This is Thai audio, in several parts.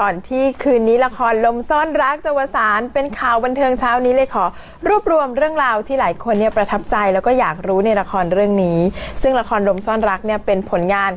ก่อนที่คืนนี้ละครลมซ่อนรักจะวสานเป็นข่าวบันเทิงเช้านี้เลยขอ รวบรวมเรื่องราวที่หลายคนเนี่ยประทับใจแล้วก็อยากรู้ในละครเรื่องนี้ ซึ่งละครลมซ่อนรักเนี่ยเป็นผลงาน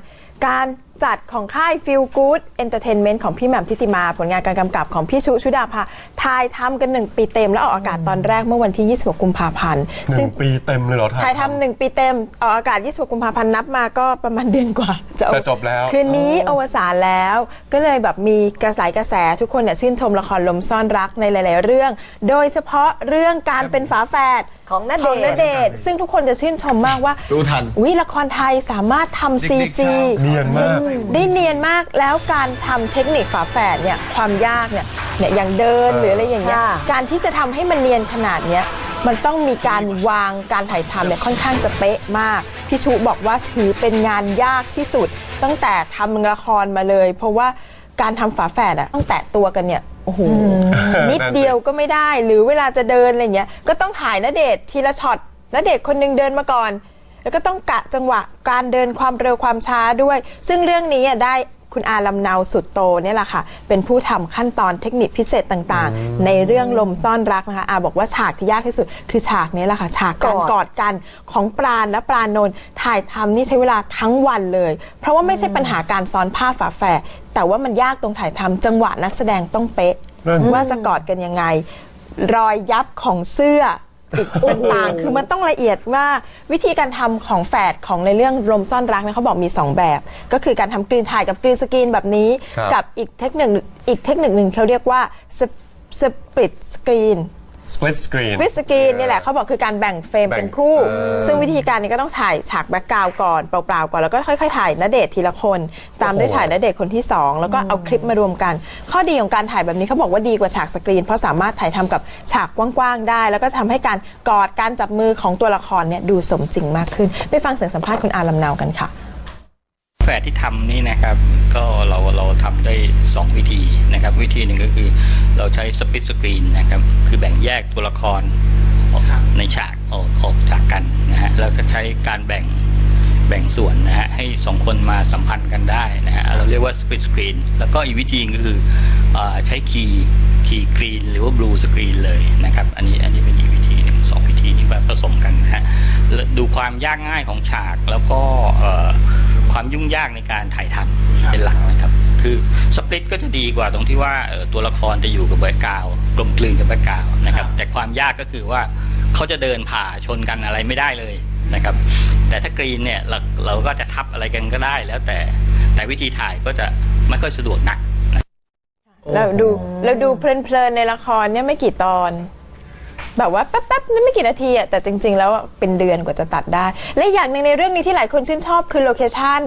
การ จัดของค่าย Feel Good Entertainment ของพี่แหม่มทิติมา ผลงานการกำกับของพี่ชุชุดาภาถ่ายทำกันหนึ่งปีเต็ม แล้วออกอากาศตอนแรกเมื่อวันที่ 26 กุมภาพันธ์หซึ่นึ่งงปีเต็มเลยเหรอถ่ายทำหนึ่งปีเต็ม ออกอากาศ 26 กุมภาพันธ์นับมาก็ประมาณเดือนกว่าเอาจะจบแล้ว คืนนี้อวสานแล้วก็เลยแบบมีกระแสกระแสทุกคนเนี่ยชื่นชมละครลมซ่อนรักในหลาย ๆ เรื่อง โดยเฉพาะเรื่องการเป็นฝาแฝดของณเดชน์ของณเดชน์ซึ่งทุกคนจะชื่นชมมากว่ารู้ทัน วิละครไทยสามารถทำซีจีเนียนมากได้เนียนมากแล้วการทำเทคนิคฝาแฝดเนี่ยความยากเนี่ยเนี่ยอย่างเดินหรืออะไรอย่างเงี้ยค่ะการที่จะทำให้มันเนียนขนาดเนี้ยมันต้องมีการวางการถ่ายทำเนี่ยค่อนข้างจะเป๊ะมากพี่ชูบอกว่าถือเป็นงานยากที่สุด ตั้งแต่ทำละครมาเลย เพราะว่าการทำฝาแฝดอะต้องแตะตัวกันเนี่ยโอ้โหนิดเดียวก็ไม่ได้หรือเวลาจะเดินอะไรเงี้ยก็ต้องถ่ายณเดชน์ทีละช็อตณเดชน์คนหนึงเดินมาก่อน แล้วก็ต้องกะจังหวะการเดินความเร็วความช้าด้วย ซึ่งเรื่องนี้อะได้คุณอาลำเนาสุดโตเนี่ยแหละค่ะ เป็นผู้ทำขั้นตอนเทคนิคพิเศษต่างๆ ในเรื่องลมซ่อนรักนะคะอาบอกว่าฉากที่ยากที่สุด คือฉากนี้แหละค่ะ ฉากการกอดกอดกันของปราณและปราณนนท์ถ่ายทำนี่ใช้เวลาทั้งวันเลย เพราะว่าไม่ใช่ปัญหาการซ้อนผ้าฝาแฝดแต่ว่ามันยากตรงถ่ายทำจังหวะนักแสดงต้องเป๊ะนั่นสิว่าจะกอดกันยังไง รอยยับของเสื้อ ต่างๆคือมันต้องละเอียดมากวิธีการทำของแฝดของในเรื่องลมซ่อนรักเนี่ยเขาบอกมี 2 แบบ ก็คือการทำกรีนถ่ายกับกรีนสกรีนแบบนี้ ครับ กับอีกเทคนิคหนึ่งอีกเทคนิคหนึ่งเขาเรียกว่าสปริตสกรีน split screen สปริตสกรีนนี่แหละเขาบอกคือการแบ่งเฟรมแบ่งเป็นคู่ เออ ซึ่งวิธีการนี้ก็ต้องถ่ายฉากแบ็กกราวก่อนเปล่าๆก่อนแล้วก็ค่อยๆถ่ายณเดชน์ทีละคน ตามด้วยถ่ายณเดชน์คนที่สองแล้วก็เอาคลิปมารวมกัน ข้อดีของการถ่ายแบบนี้เขาบอกว่าดีกว่าฉากสกรีน เพราะสามารถถ่ายทำกับฉากกว้างๆได้ แล้วก็ทำให้การกอดการจับมือของตัวละครเนี่ยดูสมจริงมากขึ้นไปฟังเสียงสัมภาษณ์คุณอาลำเนากันค่ะ แฝดที่ทำนี่นะครับ ก็เราเราทำได้ 2 วิธีนะครับ วิธีหนึ่งก็คือเราใช้สปิ t สกรีนนะครับ คือแบ่งแยกตัวละครออกในฉากออกออกจากกันนะฮะแล้วก็ใช้การแบ่งแบ่งส่วนนะฮะให้สองคนมาสัมพันธ์กันได้นะฮะเราเรียกว่าสปิ t สกรีนแล้วก็อีกวิธีก็คือเออใช้คีย์คีย์กรีนหรือว่าบลูสกรีนเลยนะครับ อันนี้อันนี้เป็นอีกวิธีหนึ่งสองวิธีนี้แบบผสมกันนะฮะแล้วดูความยากง่ายของฉากแล้วก็เอ่อ ความยุ่งยากในการถ่ายทำเป็นหลักนะครับ คือสปลิตก็จะดีกว่าตรงที่ว่าเอ่อตัวละครจะอยู่กับแบ็กกราวด์กลมกลืนกับแบ็กกราวด์นะครับ แต่ความยากก็คือว่าเขาจะเดินผ่าชนกันอะไรไม่ได้เลยนะครับ แต่ถ้ากรีนเนี่ยเราเราก็จะทับอะไรกันก็ได้แล้วแต่แต่วิธีถ่ายก็จะไม่ค่อยสะดวกนักเราดูเราดูเพลินๆในละครเนี่ยไม่กี่ตอน แบบว่าแป๊บๆนั่นไม่กี่นาทีอะแต่จริง ๆ แล้วเป็นเดือนกว่าจะตัดได้ และอย่างหนึ่งในเรื่องนี้ที่หลายคนชื่นชอบคือโลเคชั่น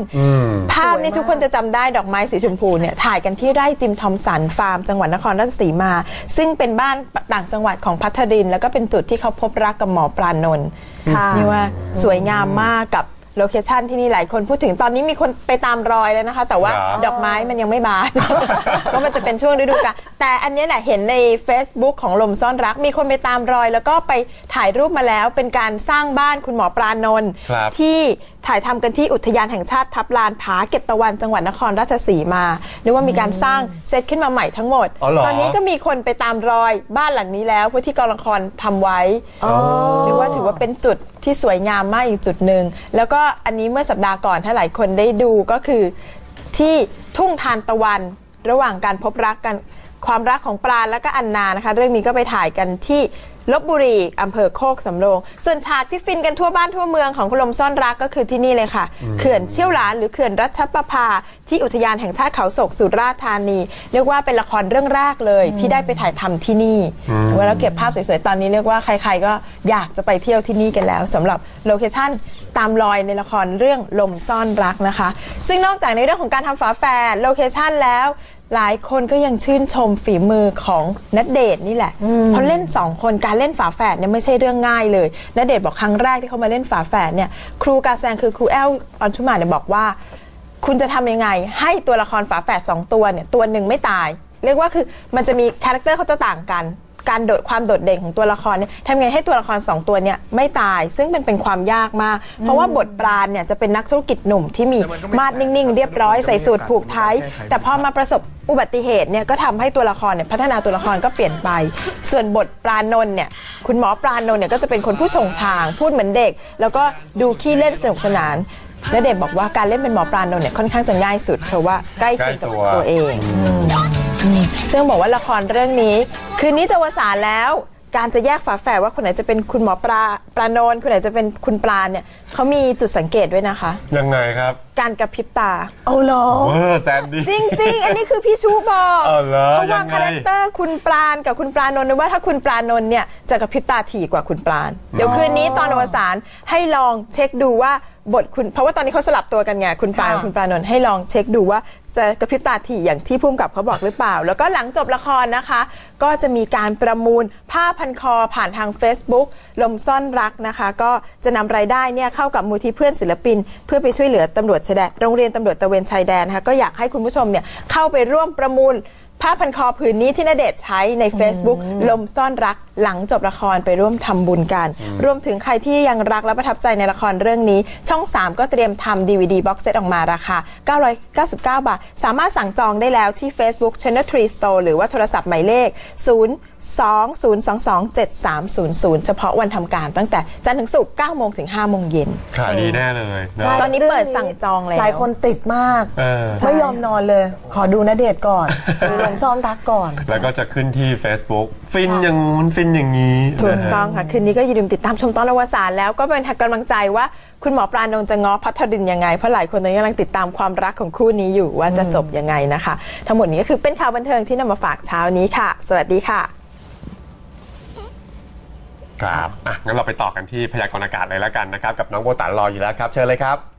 ภาพเนี่ยทุกคนจะจำได้ดอกไม้สีชมพูเนี่ยถ่ายกันที่ไร่จิมทอมสันฟาร์มจังหวัดนครราชสีมา ซึ่งเป็นบ้านต่างจังหวัดของพัทรินทร์แล้วก็เป็นจุดที่เขาพบรักกับหมอปรานนท์ค่ะนี่ว่าสวยงามมากกับ โลเคชันที่นี่หลายคนพูดถึงตอนนี้มีคนไปตามรอยแล้วนะคะ แต่ว่าครับ ดอกไม้มันยังไม่บาน เพราะมันจะเป็นช่วงฤดูกาลแต่อันเนี้ยแหละเห็นใน Facebook ของลมซ่อนรัก มีคนไปตามรอย แล้วก็ไปถ่ายรูปมาแล้ว เป็นการสร้างบ้านคุณหมอปรานนท์ครับ ที่ถ่ายทำกันที่อุทยานแห่งชาติทับลานผาเก็บตะวันจังหวัดนครราชสีมาเรียกว่ามีการสร้างเซตขึ้นมาใหม่ทั้งหมด อ๋อเหรอ ตอนนี้ก็มีคนไปตามรอยบ้านหลังนี้แล้วเพื่อที่กองละครทำไว้เรียกว่าถือว่าเป็นจุดที่สวยงามมากอีกจุดหนึ่ง แล้วก็อันนี้เมื่อสัปดาห์ก่อนถ้าหลายคนได้ดูก็คือ ที่ทุ่งทานตะวันระหว่างการพบรักกันความรักของปราณและก็อันนานะคะ เรื่องนี้ก็ไปถ่ายกันที่ ลบบุรีอำเภอโคกสำโรง ส่วนฉากที่ฟินกันทั่วบ้านทั่วเมืองของคุณลมซ่อนรักก็คือที่นี่เลยค่ะ เขื่อนเชี่ยวหลานหรือเขื่อนรัชประภา ที่อุทยานแห่งชาติเขาโศกสุราษฎร์ธานี เรียกว่าเป็นละครเรื่องแรกเลย ที่ได้ไปถ่ายทำที่นี่เวลาเก็บภาพสวยๆตอนนี้เรียกว่าใครๆก็อยากจะไปเที่ยวที่นี่กันแล้วสำหรับโลเคชั่นตามรอยในละครเรื่องลมซ่อนรักนะคะ ซึ่งนอกจากในเรื่องของการทำฝาแฝดโลเคชั่นแล้ว หลายคนก็ยังชื่นชมฝีมือของนัดเดทนี่แหละ เพราะเล่นสองคนการเล่นฝาแฝดเนี่ยไม่ใช่เรื่องง่ายเลยนัดเดทบอกครั้งแรกที่เขามาเล่นฝาแฝดเนี่ยครูกาแซงคือครูแอลออนชุมาเนี่ยบอกว่า คุณจะทำยังไง ให้ตัวละครฝาแฝดสองตัวเนี่ยตัวหนึ่งไม่ตาย เรียกว่าคือมันจะมีคาแรคเตอร์เขาจะต่างกัน การโดดความโดดเด่นของตัวละครเนี่ยทำไงให้ตัวละครสองตัวเนี่ยไม่ตายซึ่งเป็นเป็นความยากมาก เพราะว่าบทปราณเนี่ยจะเป็นนักธุรกิจหนุ่มที่มีมาดนิ่งๆ เรียบร้อยใส่สูตรผูกไทยแต่พอมาประสบอุบัติเหตุเนี่ยก็ทำให้ตัวละครเนี่ยพัฒนาตัวละครก็เปลี่ยนไป ส่วนบทปรานนท์เนี่ยคุณหมอปรานนท์เนี่ยก็จะเป็นคนผู้ชงชาง พูดเหมือนเด็ก แล้วก็ดูขี้เล่นสนุกสนานและเด็กบอกว่าการเล่นเป็นหมอปรานนท์เนี่ยค่อนข้างจะง่ายสุดเพราะว่าใกล้เคียงกับใกล้ตัวตัวเองซึ่งบอกว่าละครเรื่องนี้ คืนนี้จะวสานแล้ว การจะแยกฝาแฝดว่าคนไหนจะเป็นคุณหมอปลาปลาโนนคนไหนจะเป็นคุณปลาเนี่ยเขามีจุดสังเกตด้วยนะคะ ยังไงครับ การกระพริบตา เอาเหรอ เวอร์แซนดี้ จริงๆอันนี้คือพี่ชูบอกอ๋อเหรอเขาวางยังไง คาแรคเตอร์คุณปลานกับคุณปลานนท์ไว้ว่าถ้าคุณปลานนท์เนี่ยจะกระพริบตาถี่กว่าคุณปลาน เดี๋ยวคืนนี้ตอนอวสานให้ลองเช็คดูว่า บทคุณเพราะว่าตอนนี้เขาสลับตัวกันไงคุณปลานกับคุณปลานนท์ให้ลองเช็คดูว่าจะกระพริบตาถี่อย่างที่พุ่มกับเขาบอกหรือเปล่า แล้วก็หลังจบละครนะคะ ก็จะมีการประมูลผ้าพันคอผ่านทาง Facebook ลมซ่อนรักนะคะ ก็จะนำรายได้เนี่ยเข้ากับมูลที่เพื่อนศิลปิน เพื่อไปช่วยเหลือตำรวจชายแดนโรงเรียนตำรวจตระเวนชายแดนนะคะก็อยากให้คุณผู้ชมเนี่ยเข้าไปร่วมประมูล ผ้าพันคอผืนนี้ที่ณเดชน์ใช้ใน Facebook ลมซ่อนรักหลังจบละครไปร่วมทำบุญกัน รวมถึงใครที่ยังรักและประทับใจในละครเรื่องนี้ ช่อง 3 ก็เตรียมทำ DVD box set ออกมาราคา 999 บาท สามารถสั่งจองได้แล้วที่ Facebook Channel 3 Store หรือว่าโทรศัพท์หมายเลข 020227300 เฉพาะวันทำการตั้งแต่จันทร์ถึงศุกร์9โมงถึง5โมงเย็นขายดีแน่เลยเนอะตอนนี้เปิดสั่งจองแล้วหลายคนติดมาก เออ ไม่ยอมนอนเลย ขอดูนเดชน์ก่อนดูลงซ่อนรักก่อน แล้วก็จะขึ้นที่ Facebook ฟินอย่างงู้นฟินอย่างนี้ถูกนะฮะ ต้องค่ะ คืนนี้ก็อย่าลืมติดตามชมตอนอวสานแล้วก็เป็นกำลังใจว่าคุณหมอปราณนท์จะง้อพัทรินยังไง เพราะหลายคนตอนนี้กำลังติดตามความรักของคู่นี้อยู่ว่าจะจบยังไงนะคะ ทั้งหมดนี้ก็คือเป็นข่าวบันเทิงที่นำมาฝากเช้านี้ค่ะ สวัสดีค่ะ ครับ อะ งั้นเราไปต่อกันที่พยากรณ์อากาศเลยแล้วกันนะครับ กับน้องโบตันรออยู่แล้วครับ เชิญเลยครับ